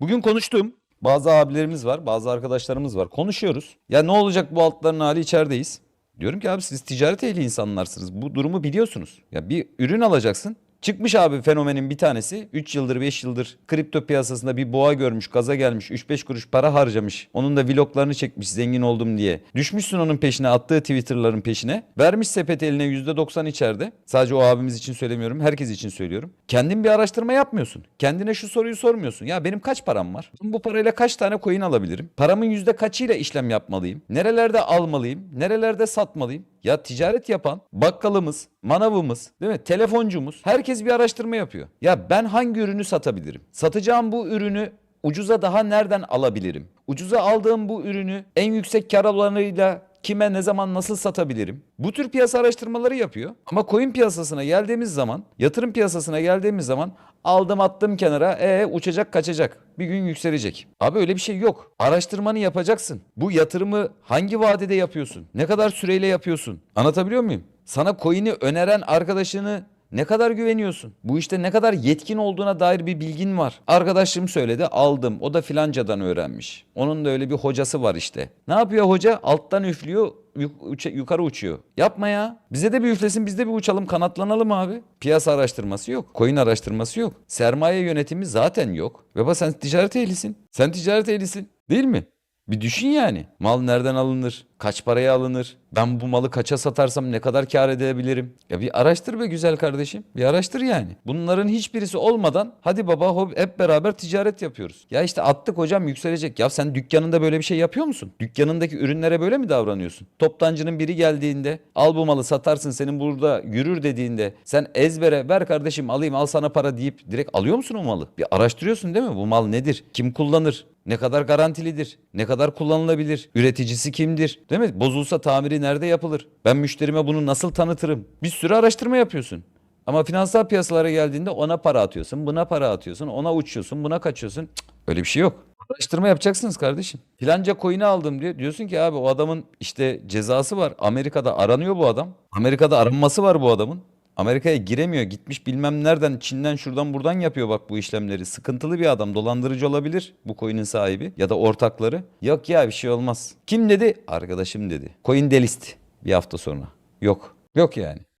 Bugün konuştum. Bazı abilerimiz var, bazı arkadaşlarımız var. Konuşuyoruz. Ya ne olacak bu altların hali içerideyiz. Diyorum ki abi siz ticaret ehli insanlarsınız. Bu durumu biliyorsunuz. Ya bir ürün alacaksın. Çıkmış abi fenomenin bir tanesi 3 yıldır 5 yıldır kripto piyasasında bir boğa görmüş gaza gelmiş 3-5 kuruş para harcamış. Onun da vloglarını çekmiş zengin oldum diye. Düşmüşsün onun peşine attığı twitterların peşine. Vermiş sepet eline %90 içeride. Sadece o abimiz için söylemiyorum herkes için söylüyorum. Kendin bir araştırma yapmıyorsun. Kendine şu soruyu sormuyorsun. Ya benim kaç param var? Bu parayla kaç tane coin alabilirim? Paramın yüzde kaçıyla işlem yapmalıyım? Nerelerde almalıyım? Nerelerde satmalıyım? Ya ticaret yapan bakkalımız, manavımız, değil mi? Telefoncumuz herkes bir araştırma yapıyor. Ya ben hangi ürünü satabilirim? Satacağım bu ürünü ucuza daha nereden alabilirim? Ucuza aldığım bu ürünü en yüksek kar oranıyla kime ne zaman nasıl satabilirim? Bu tür piyasa araştırmaları yapıyor. Ama coin piyasasına geldiğimiz zaman, yatırım piyasasına geldiğimiz zaman aldım attım kenara, e uçacak kaçacak. Bir gün yükselecek. Abi öyle bir şey yok. Araştırmanı yapacaksın. Bu yatırımı hangi vadede yapıyorsun? Ne kadar süreyle yapıyorsun? Anlatabiliyor muyum? Sana coin'i öneren arkadaşını ne kadar güveniyorsun? Bu işte ne kadar yetkin olduğuna dair bir bilgin var. Arkadaşım söyledi aldım. O da filancadan öğrenmiş. Onun da öyle bir hocası var işte. Ne yapıyor hoca? Alttan üflüyor yukarı uçuyor. Yapma ya. Bize de bir üflesin biz de bir uçalım kanatlanalım abi. Piyasa araştırması yok. Coin araştırması yok. Sermaye yönetimi zaten yok. Baba sen ticaret ehlisin. Sen ticaret ehlisin. Değil mi? Bir düşün yani. Mal nereden alınır? Kaç paraya alınır? Ben bu malı kaça satarsam ne kadar kar edebilirim? Ya bir araştır be güzel kardeşim. Bir araştır yani. Bunların hiçbirisi olmadan hadi baba hep beraber ticaret yapıyoruz. Ya işte attık hocam yükselecek. Ya sen dükkanında böyle bir şey yapıyor musun? Dükkanındaki ürünlere böyle mi davranıyorsun? Toptancının biri geldiğinde al bu malı satarsın senin burada yürür dediğinde sen ezbere ver kardeşim alayım al sana para deyip direkt alıyor musun o malı? Bir araştırıyorsun değil mi? Bu mal nedir? Kim kullanır? Ne kadar garantilidir? Ne kadar kullanılabilir? Üreticisi kimdir? Değil mi? Bozulsa tamiri nerede yapılır? Ben müşterime bunu nasıl tanıtırım? Bir sürü araştırma yapıyorsun. Ama finansal piyasalara geldiğinde ona para atıyorsun, buna para atıyorsun, ona uçuyorsun, buna kaçıyorsun. Cık, öyle bir şey yok. Araştırma yapacaksınız kardeşim. Filanca coin'i aldım diyor. Diyorsun ki abi o adamın işte cezası var. Amerika'da aranıyor bu adam. Amerika'da aranması var bu adamın. Amerika'ya giremiyor. Gitmiş bilmem nereden Çin'den şuradan buradan yapıyor bak bu işlemleri. Sıkıntılı bir adam. Dolandırıcı olabilir bu coin'in sahibi ya da ortakları. Yok ya bir şey olmaz. Kim dedi? Arkadaşım dedi. Coin delist bir hafta sonra. Yok. Yok yani.